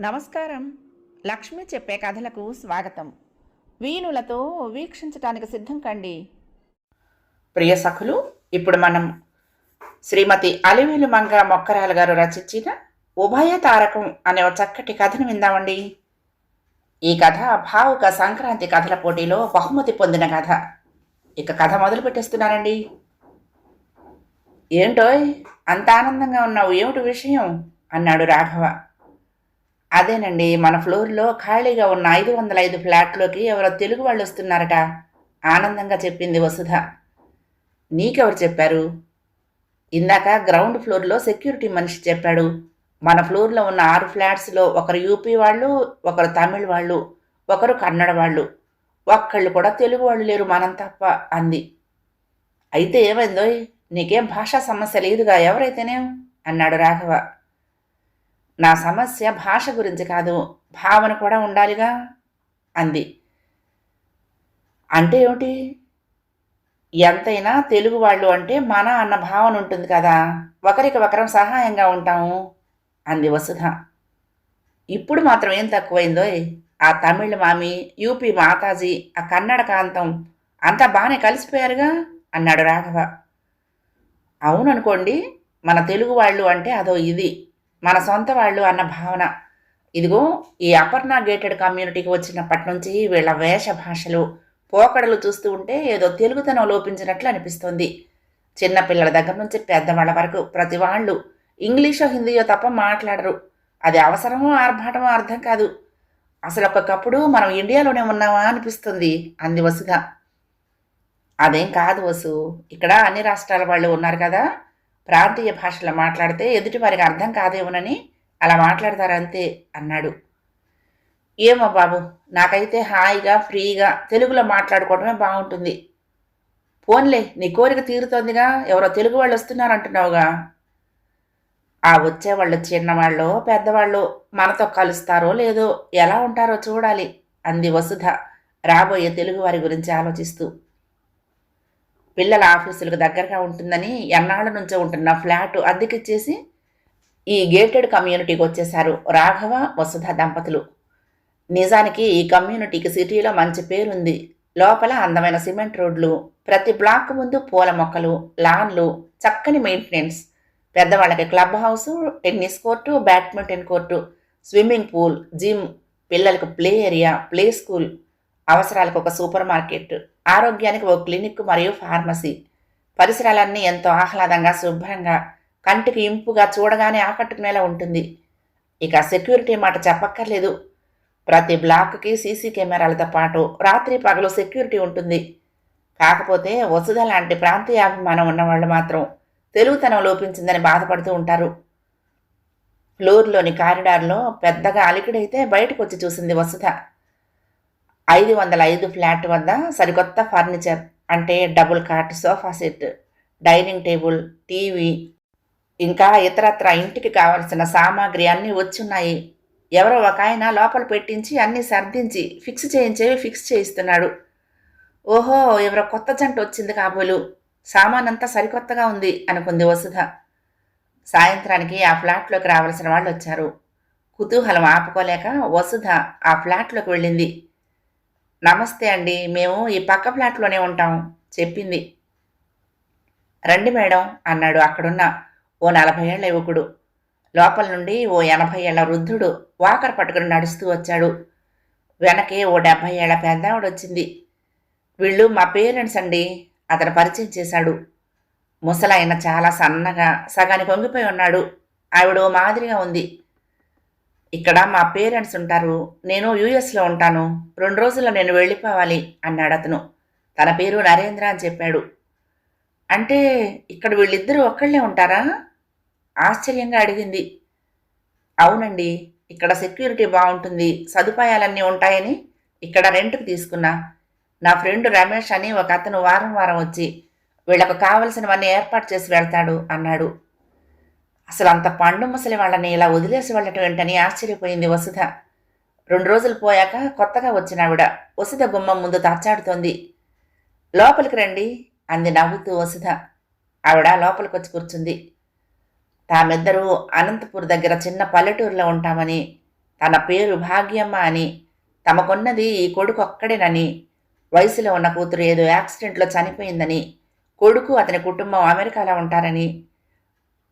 నమస్కారం. లక్ష్మి చెప్పే కథలకు స్వాగతం. వీణులతో వీక్షించటానికి సిద్ధం కండి. ప్రియ సఖులు ఇప్పుడు మనం శ్రీమతి అలివేలు మంగ మొక్కరాలు గారు రచించిన ఉభయ తారకం అనే ఒక చక్కటి కథను విందామండి. ఈ కథ భావుక సంక్రాంతి కథల పోటీలో బహుమతి పొందిన కథ. ఇక కథ మొదలు పెట్టేస్తున్నానండి ఏంటోయ్ అంత ఆనందంగా ఉన్నావు ఏమిటి విషయం? అన్నాడు రాఘవ. అదేనండి మన ఫ్లోర్లో ఖాళీగా ఉన్న ఐదు వందల ఐదు ఫ్లాట్లోకి ఎవరో తెలుగు వాళ్ళు వస్తున్నారట ఆనందంగా చెప్పింది వసుధ. నీకెవరు చెప్పారు? ఇందాక గ్రౌండ్ ఫ్లోర్లో సెక్యూరిటీ మనిషి చెప్పాడు. మన ఫ్లోర్లో ఉన్న ఆరు ఫ్లాట్స్లో ఒకరు యూపీ వాళ్ళు ఒకరు తమిళ్ వాళ్ళు ఒకరు కన్నడ వాళ్ళు. ఒక్కళ్ళు కూడా తెలుగు వాళ్ళు లేరు మనం తప్ప అంది. అయితే ఏమైందో నీకేం భాషా సమస్య లేదుగా ఎవరైతేనే? అన్నాడు రాఘవ. నా సమస్య భాష గురించి కాదు భావన కూడా ఉండాలిగా? అంది. అంటే ఏమిటి? ఎంతైనా తెలుగు వాళ్ళు అంటే మన అన్న భావన ఉంటుంది కదా ఒకరికి ఒకరం సహాయంగా ఉంటాము అంది వసుధ. ఇప్పుడు మాత్రం ఏం తక్కువైందో ఆ తమిళ మామి యూపీ మాతాజీ ఆ కన్నడ కాంతం అంతా బాగానే కలిసిపోయారుగా? అన్నాడు రాఘవ. అవుననుకోండి మన తెలుగు వాళ్ళు అంటే అదో ఇది మన సొంత వాళ్ళు అన్న భావన. ఇదిగో ఈ అపర్ణ గేటెడ్ కమ్యూనిటీకి వచ్చినప్పటి నుంచి వీళ్ళ వేష భాషలు పోకడలు చూస్తూ ఉంటే ఏదో తెలుగుతనం లోపించినట్లు అనిపిస్తుంది. చిన్నపిల్లల దగ్గర నుంచి పెద్దవాళ్ళ వరకు ప్రతి వాళ్ళు ఇంగ్లీషో హిందీయో తప్ప మాట్లాడరు. అది అవసరమో ఆర్భాటమో అర్థం కాదు. అసలు ఒక్కొక్కప్పుడు మనం ఇండియాలోనే ఉన్నామా అనిపిస్తుంది అంది వసుగా అదేం కాదు వసు. ఇక్కడ అన్ని రాష్ట్రాల వాళ్ళు ఉన్నారు కదా. ప్రాంతీయ భాషలో మాట్లాడితే ఎదుటి వారికి అర్థం కాదేమోనని అలా మాట్లాడతారంతే అన్నాడు. ఏమో బాబు నాకైతే హాయిగా ఫ్రీగా తెలుగులో మాట్లాడుకోవడమే బాగుంటుంది. పోన్లే నీ కోరిక తీరుతోందిగా. ఎవరో తెలుగు వాళ్ళు వస్తున్నారంటున్నావుగా. ఆ వచ్చేవాళ్ళు చిన్నవాళ్ళు పెద్దవాళ్ళు మనతో కలుస్తారో లేదో ఎలా ఉంటారో చూడాలి అంది వసుధ రాబోయే తెలుగు వారి గురించి ఆలోచిస్తూ. పిల్లల ఆఫీసులకు దగ్గరగా ఉంటుందని ఎన్నాళ్ళ నుంచో ఉంటున్న ఫ్లాట్ అద్దెకిచ్చేసి ఈ గేటెడ్ కమ్యూనిటీకి వచ్చేశారు రాఘవ వసుధ దంపతులు. నిజానికి ఈ కమ్యూనిటీకి సిటీలో మంచి పేరుంది. లోపల అందమైన సిమెంట్ రోడ్లు ప్రతి బ్లాక్ ముందు పూల మొక్కలు లాన్లు చక్కని మెయింటెనెన్స్ పెద్దవాళ్ళకి club house tennis court badminton court swimming pool gym పిల్లలకు ప్లే ఏరియా ప్లే స్కూల్ అవసరాలకు ఒక సూపర్ మార్కెట్. ఆరోగ్యానికి ఒక క్లినిక్ మరియు ఫార్మసీ. పరిసరాలన్నీ ఎంతో ఆహ్లాదంగా శుభ్రంగా కంటికి ఇంపుగా చూడగానే ఆకట్టుకునేలా ఉంటుంది. ఇక సెక్యూరిటీ మాట చెప్పక్కర్లేదు. ప్రతి బ్లాక్కి సీసీ కెమెరాలతో పాటు రాత్రి పగలు సెక్యూరిటీ ఉంటుంది. కాకపోతే వసుధ లాంటి ప్రాంతీయ అభిమానం ఉన్నవాళ్ళు మాత్రం తెలుగుతనం లోపించిందని బాధపడుతూ ఉంటారు. ఫ్లోర్లోని కారిడార్లో పెద్దగా అలికిడైతే బయటకు వచ్చి చూసింది వసుధ. ఐదు వందల ఐదు ఫ్లాట్ వద్ద సరికొత్త ఫర్నిచర్ అంటే double cot sofa set dining table TV ఇంకా ఇతరత్ర ఇంటికి కావలసిన సామాగ్రి అన్నీ వచ్చున్నాయి. ఎవరో ఒక ఆయన లోపల పెట్టించి అన్నీ సర్దించి ఫిక్స్ చేయించేవి ఫిక్స్ చేయిస్తున్నాడు. ఓహో ఎవరో కొత్త జంట వచ్చింది కాబోలు. సామాన్ అంతా సరికొత్తగా ఉంది అనుకుంది వసుధ. సాయంత్రానికి ఆ ఫ్లాట్లోకి రావాల్సిన వాళ్ళు వచ్చారు కుతూహలం ఆపుకోలేక వసుధ ఆ ఫ్లాట్లోకి వెళ్ళింది. నమస్తే అండి. మేము ఈ పక్క ఫ్లాట్లోనే ఉంటాం. చెప్పింది. రండి మేడం అన్నాడు అక్కడున్న ఓ నలభై ఏళ్ళ యువకుడు. లోపల నుండి ఓ ఎనభై ఏళ్ళ వృద్ధుడు వాకర్ పట్టుకుని నడుస్తూ వచ్చాడు. వెనకే ఓ డెబ్భై ఏళ్ళ పెద్దావిడ వచ్చింది. వీళ్ళు మా పేరెంట్స్ అండి. అతను పరిచయం చేశాడు. ముసలాయన చాలా సన్నగా సగానికి పొంగిపోయి ఉన్నాడు. ఆవిడ ఓ మాదిరిగా ఉంది. ఇక్కడ మా పేరెంట్స్ ఉంటారు. నేను యూఎస్లో ఉంటాను. రెండు రోజుల్లో నేను వెళ్ళిపోవాలి అన్నాడు అతను. తన పేరు నరేంద్ర అని చెప్పాడు. అంటే ఇక్కడ వీళ్ళిద్దరూ ఒక్కళ్ళే ఉంటారా? ఆశ్చర్యంగా అడిగింది. అవునండి ఇక్కడ సెక్యూరిటీ బాగుంటుంది. సదుపాయాలన్నీ ఉంటాయని ఇక్కడ రెంట్కి తీసుకున్నా. నా ఫ్రెండ్ రమేష్ అని ఒక అతను వారం వారం వచ్చి వీళ్ళకు కావలసినవన్నీ ఏర్పాటు చేసి వెళ్తాడు అన్నాడు. అసలు అంత పండు ముసలి వాళ్ళని ఇలా వదిలేసి వెళ్ళటం ఏంటని ఆశ్చర్యపోయింది వసుధ. రెండు రోజులు పోయాక కొత్తగా వచ్చిన ఆవిడ వసుధ గుమ్మం ముందు తచ్చాడుతోంది లోపలికి రండి అంది నవ్వుతూ వసుధ. ఆవిడ లోపలికి వచ్చి కూర్చుంది. తామిద్దరూ అనంతపూర్ దగ్గర చిన్న పల్లెటూరులో ఉంటామని తన పేరు భాగ్యమ్మ అని తమకున్నది ఈ కొడుకు ఒక్కడేనని వయసులో ఉన్న కూతురు ఏదో యాక్సిడెంట్లో చనిపోయిందని కొడుకు అతని కుటుంబం అమెరికాలో ఉంటారని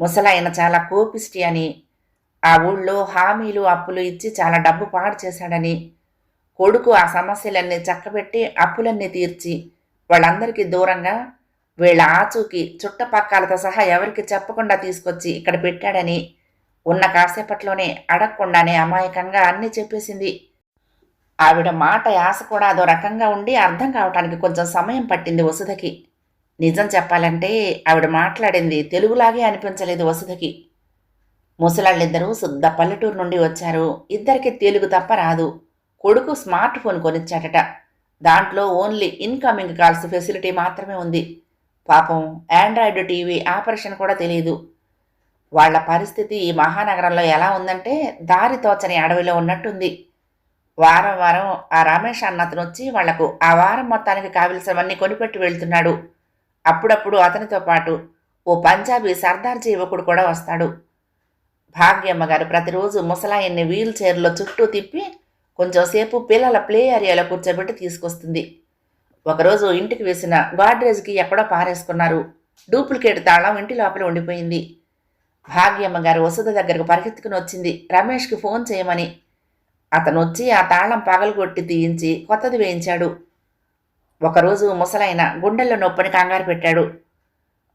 ముసలాయన చాలా కోపిష్టి అని ఆ ఊళ్ళో హామీలు అప్పులు ఇచ్చి చాలా డబ్బు పాడు చేశాడని కొడుకు ఆ సమస్యలన్నీ చక్కబెట్టి అప్పులన్నీ తీర్చి వాళ్ళందరికీ దూరంగా వీళ్ళ ఆచూకి చుట్టపక్కలతో సహా ఎవరికి చెప్పకుండా తీసుకొచ్చి ఇక్కడ పెట్టాడని ఉన్న కాసేపట్లోనే అడగకుండానే అమాయకంగా అన్నీ చెప్పేసింది. ఆవిడ మాట యాస కూడా అదో రకంగా ఉండి అర్థం కావటానికి కొంచెం సమయం పట్టింది వసుధకి. నిజం చెప్పాలంటే ఆవిడ మాట్లాడింది తెలుగులాగే అనిపించలేదు వసుధకి. ముసలాళ్ళిద్దరూ శుద్ధ పల్లెటూరు నుండి వచ్చారు. ఇద్దరికి తెలుగు తప్ప రాదు. కొడుకు స్మార్ట్ ఫోన్ కొనిచ్చాడట. దాంట్లో ఓన్లీ ఇన్కమింగ్ కాల్స్ ఫెసిలిటీ మాత్రమే ఉంది. పాపం ఆండ్రాయిడ్ టీవీ ఆపరేషన్ కూడా తెలియదు వాళ్ళ పరిస్థితి ఈ మహానగరంలో ఎలా ఉందంటే దారి తోచని అడవిలో ఉన్నట్టుంది. వారం వారం ఆ రమేష్ అన్నతను వచ్చి వాళ్ళకు ఆ వారం మొత్తానికి కావలసినవన్నీ కొనిపెట్టి వెళ్తున్నాడు. అప్పుడప్పుడు అతనితో పాటు ఓ పంజాబీ సర్దార్జీ యువకుడు కూడా వస్తాడు. భాగ్యమ్మ గారు ప్రతిరోజు ముసలాయన్ని వీల్ చైర్లో చుట్టూ తిప్పి కొంచెంసేపు పిల్లల ప్లే ఏరియాలో కూర్చోబెట్టి తీసుకొస్తుంది. ఒకరోజు ఇంటికి వేసిన గాడ్రేజ్కి ఎక్కడో పారేసుకున్నారు. డూప్లికేట్ తాళం ఇంటి లోపల ఉండిపోయింది. భాగ్యమ్మ గారు వసుధ దగ్గరకు పరిగెత్తుకుని వచ్చింది. రమేష్కి ఫోన్ చేయమని. అతను వచ్చి ఆ తాళం పగలగొట్టి తీయించి కొత్తది వేయించాడు. ఒకరోజు ముసలైన గుండెల్లో నొప్పిని కంగారు పెట్టాడు.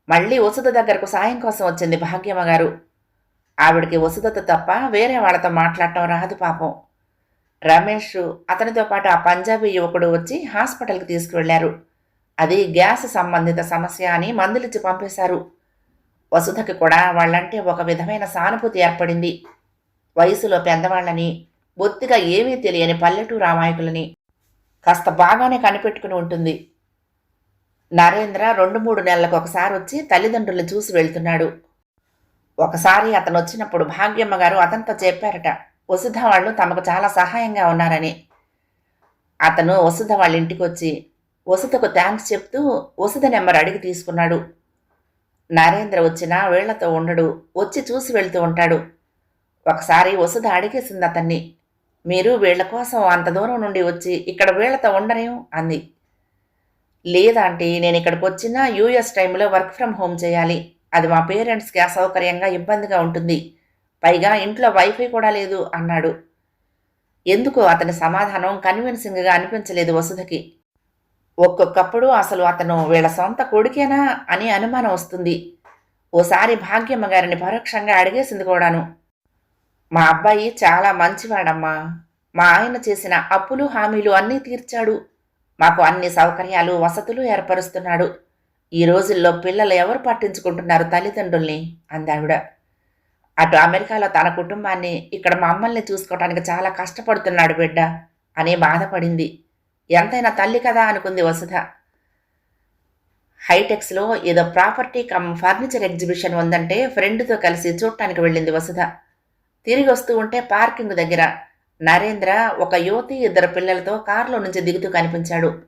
మళ్ళీ వసుధ దగ్గరకు సాయం కోసం వచ్చింది భాగ్యమ్మ గారు. ఆవిడకి వసుధతో తప్ప వేరే వాళ్ళతో మాట్లాడటం రాదు పాపం. రమేష్ అతనితో పాటు ఆ పంజాబీ యువకుడు వచ్చి హాస్పిటల్కి తీసుకువెళ్ళారు అది గ్యాస్ సంబంధిత సమస్య అని మందులిచ్చి పంపేశారు. వసుధకి కూడా వాళ్ళంటే ఒక విధమైన సానుభూతి ఏర్పడింది. వయసులో పెద్దవాళ్ళని బొత్తిగా ఏమీ తెలియని పల్లెటూరు అమాయకులని. కాస్త బాగానే కనిపెట్టుకుని ఉంటుంది. నరేంద్ర రెండు మూడు నెలలకు ఒకసారి వచ్చి తల్లిదండ్రులు చూసి వెళ్తున్నాడు. ఒకసారి అతను వచ్చినప్పుడు భాగ్యమ్మ గారు అతనితో చెప్పారట వసుధ వాళ్ళు తమకు చాలా సహాయంగా ఉన్నారని. అతను వసుధ వాళ్ళ ఇంటికి వచ్చి వసుధకు థ్యాంక్స్ చెప్తూ వసుధ నెంబర్ అడిగి తీసుకున్నాడు. నరేంద్ర వచ్చినా వీళ్ళతో ఉండడు వచ్చి చూసి వెళ్తూ ఉంటాడు. ఒకసారి వసుధ అడిగేసింది అతన్ని మీరు వీళ్ళ కోసం అంత దూరం నుండి వచ్చి ఇక్కడ వీళ్ళతో ఉండరేం? అంది. లేదంటే నేను ఇక్కడికి వచ్చినా యూఎస్ టైంలో వర్క్ ఫ్రమ్ హోమ్ చేయాలి. అది మా పేరెంట్స్కి అసౌకర్యంగా ఇబ్బందిగా ఉంటుంది. పైగా ఇంట్లో వైఫై కూడా లేదు అన్నాడు. ఎందుకు? అతని సమాధానం కన్విన్సింగ్గా అనిపించలేదు వసుధకి. ఒక్కొక్కప్పుడు అసలు అతను వీళ్ళ సొంత కొడుకేనా? అని అనుమానం వస్తుంది. ఓసారి భాగ్యమ్మ గారిని పరోక్షంగా అడిగేసింది కూడాను. మా అబ్బాయి చాలా మంచివాడమ్మా. మా ఆయన చేసిన అప్పులు హామీలు అన్నీ తీర్చాడు. మాకు అన్ని సౌకర్యాలు వసతులు ఏర్పరుస్తున్నాడు. ఈ రోజుల్లో పిల్లలు ఎవరు పట్టించుకుంటున్నారు తల్లిదండ్రుల్ని? అందావిడ. అటు అమెరికాలో తన కుటుంబాన్ని ఇక్కడ మమ్మల్ని చూసుకోవటానికి చాలా కష్టపడుతున్నాడు బిడ్డ అని బాధపడింది. ఎంతైనా తల్లి కదా అనుకుంది వసుధ. హైటెక్స్లో ఏదో ప్రాపర్టీ కమ్ ఫర్నిచర్ ఎగ్జిబిషన్ ఉందంటే ఫ్రెండ్తో కలిసి చూడటానికి వెళ్ళింది వసుధ. తిరిగి వస్తూ ఉంటే పార్కింగ్ దగ్గర. నరేంద్ర ఒక యువతి ఇద్దరు పిల్లలతో కారులో నుంచి దిగుతూ కనిపించాడు.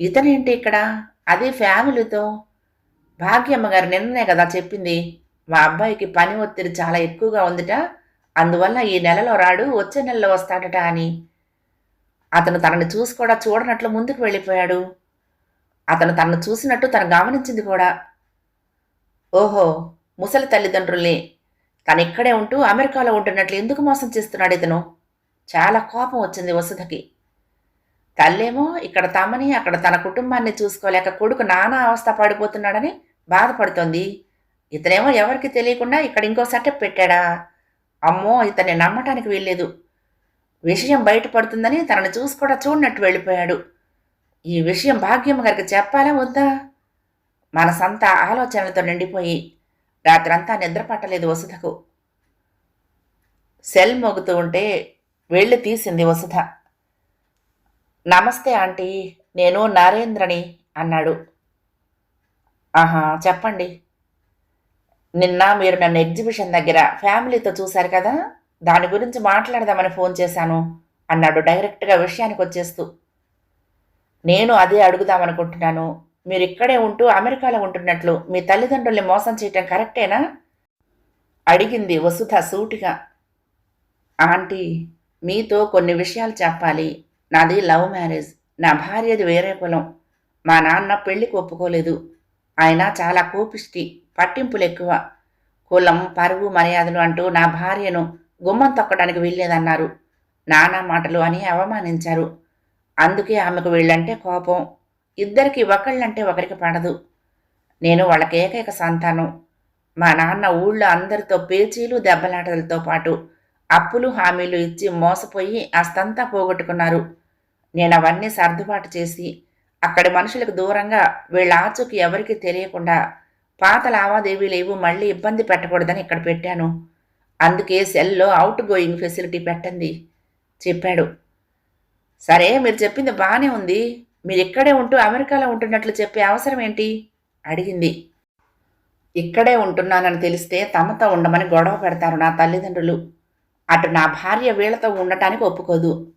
ఇతనేంటి ఇక్కడ? అది ఫ్యామిలీతో. భాగ్యమ్మ గారు నిన్ననే కదా చెప్పింది. మా అబ్బాయికి పని ఒత్తిడి చాలా ఎక్కువగా ఉందిట. అందువల్ల ఈ నెలలో రాడు వచ్చే నెలలో వస్తాడట అని. అతను తనని చూసి కూడా చూడనట్లు ముందుకు వెళ్ళిపోయాడు. అతను తనను చూసినట్టు తను గమనించింది కూడా. ఓహో ముసలి తల్లిదండ్రుల్ని తను ఇక్కడే ఉంటూ అమెరికాలో ఉంటున్నట్లు ఎందుకు మోసం చేస్తున్నాడు ఇతను? చాలా కోపం వచ్చింది వసుధకి. తల్లేమో ఇక్కడ తమని అక్కడ తన కుటుంబాన్ని చూసుకోలేక కొడుకు నానా అవస్థ పడిపోతున్నాడని బాధపడుతోంది. ఇతనేమో ఎవరికి తెలియకుండా ఇక్కడ ఇంకో సెటప్ పెట్టాడా? అమ్మో ఇతన్ని నమ్మటానికి వీల్లేదు. విషయం బయటపడుతుందని తనని చూసి కూడా చూడనట్టు వెళ్ళిపోయాడు. ఈ విషయం భాగ్యమ్మ గారికి చెప్పాలా వద్దా? మనసంతా ఆలోచనలతో నిండిపోయి రాత్రంతా నిద్ర పట్టలేదు వసుధకు. సెల్ మోగుతూ ఉంటే వెళ్ళి తీసింది వసుధ. నమస్తే ఆంటీ నేను నరేంద్రని అన్నాడు. ఆహా చెప్పండి. నిన్న మీరు నన్ను ఎగ్జిబిషన్ దగ్గర ఫ్యామిలీతో చూశారు కదా దాని గురించి మాట్లాడదామని ఫోన్ చేశాను అన్నాడు డైరెక్ట్గా విషయానికి వచ్చేస్తూ నేను అదే అడుగుదామనుకుంటున్నాను మీరు ఇక్కడే ఉంటూ అమెరికాలో ఉంటున్నట్లు మీ తల్లిదండ్రుల్ని మోసం చేయటం కరెక్టేనా? అడిగింది వసుధ సూటిగా. ఆంటీ మీతో కొన్ని విషయాలు చెప్పాలి. నాది లవ్ మ్యారేజ్. నా భార్యది వేరే కులం. మా నాన్న పెళ్ళికి ఒప్పుకోలేదు. ఆయన చాలా కోపిష్టి పట్టింపులు ఎక్కువ కులం పరువు మర్యాదలు అంటూ నా భార్యను గుమ్మం తొక్కడానికి వెళ్ళేదన్నారు. నానా మాటలు అని అవమానించారు. అందుకే ఆమెకు వీళ్ళంటే కోపం. ఇద్దరికి ఒకళ్ళంటే ఒకరికి పడదు. నేను వాళ్ళకి ఏకైక సంతానం. మా నాన్న ఊళ్ళో అందరితో పేచీలు దెబ్బలాటలతో పాటు అప్పులు హామీలు ఇచ్చి మోసపోయి అస్తంతా పోగొట్టుకున్నారు. నేను అవన్నీ సర్దుబాటు చేసి అక్కడి మనుషులకు దూరంగా వీళ్ళ ఆచూకి ఎవరికీ తెలియకుండా పాత లావాదేవీలేవు మళ్ళీ ఇబ్బంది పెట్టకూడదని ఇక్కడ పెట్టాను. అందుకే సెల్లో అవుట్ గోయింగ్ ఫెసిలిటీ పెట్టండి చెప్పాడు. సరే మీరు చెప్పింది బాగానే ఉంది. మీరు ఇక్కడే ఉంటూ అమెరికాలో ఉంటున్నట్లు చెప్పే అవసరం ఏంటి అడిగింది. ఇక్కడే ఉంటున్నానని తెలిస్తే తమతో ఉండమని గొడవ పెడతారు నా తల్లిదండ్రులు. అటు నా భార్య వీళ్ళతో ఉండటానికి ఒప్పుకోదు.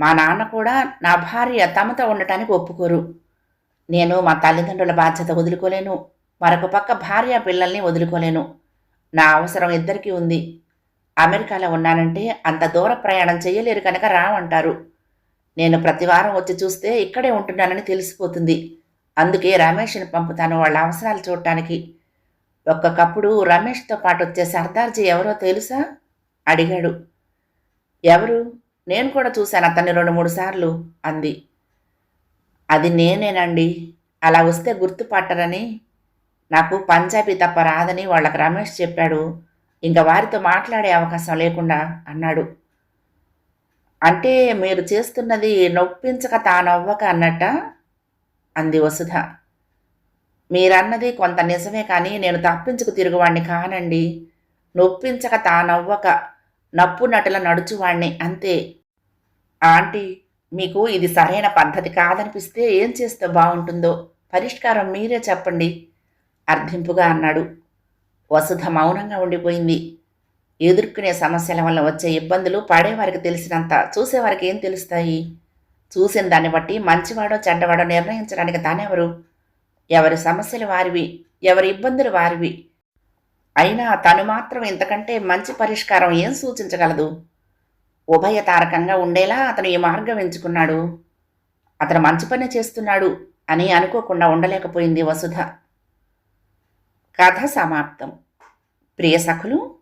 మా నాన్న కూడా నా భార్య తమతో ఉండటానికి ఒప్పుకోరు. నేను మా తల్లిదండ్రుల బాధ్యత వదులుకోలేను. మరొక పక్క భార్య పిల్లల్ని వదులుకోలేను. నా అవసరం ఇద్దరికీ ఉంది. అమెరికాలో ఉన్నానంటే అంత దూర ప్రయాణం చేయలేరు కనుక రావంటారు. నేను ప్రతివారం వచ్చి చూస్తే ఇక్కడే ఉంటున్నానని తెలిసిపోతుంది. అందుకే రమేష్ని పంపుతాను వాళ్ళ అవసరాలు చూడటానికి. ఒక్కొక్కప్పుడు రమేష్తో పాటు వచ్చే సర్దార్జీ ఎవరో తెలుసా? అడిగాడు. ఎవరు? నేను కూడా చూశాను అతన్ని రెండు మూడు సార్లు అంది. అది నేనేనండి. అలా వస్తే గుర్తుపట్టరని. నాకు పంజాబీ తప్ప రాదని వాళ్ళకి రమేష్ చెప్పాడు. ఇంకా వారితో మాట్లాడే అవకాశం లేకుండా అన్నాడు. అంటే మీరు చేస్తున్నది నొప్పించక తానవ్వక అన్నట్ట? అంది వసుధ. మీరన్నది కొంత నిజమే కానీ నేను తప్పించుకు తిరుగువాణ్ణి కానండి. నొప్పించక తానవ్వక నప్పు నటుల నడుచువాణ్ణి అంతే. ఆంటీ మీకు ఇది సరైన పద్ధతి కాదనిపిస్తే ఏం చేస్తే బాగుంటుందో? పరిష్కారం మీరే చెప్పండి అర్థింపుగా అన్నాడు. వసుధ మౌనంగా ఉండిపోయింది. ఎదుర్కొనే సమస్యల వల్ల వచ్చే ఇబ్బందులు పడేవారికి తెలిసినంత చూసేవారికి ఏం తెలుస్తాయి? చూసిన దాన్ని బట్టి మంచివాడో చెడ్డవాడో నిర్ణయించడానికి తానెవరు? ఎవరి సమస్యలు వారివి ఎవరి ఇబ్బందులు వారివి? అయినా తను మాత్రం ఇంతకంటే మంచి పరిష్కారం ఏం సూచించగలదు? ఉభయతారకంగా ఉండేలా అతను ఈ మార్గం ఎంచుకున్నాడు. అతను మంచి పని చేస్తున్నాడు అని అనుకోకుండా ఉండలేకపోయింది వసుధ. కథ సమాప్తం. ప్రియ సఖులు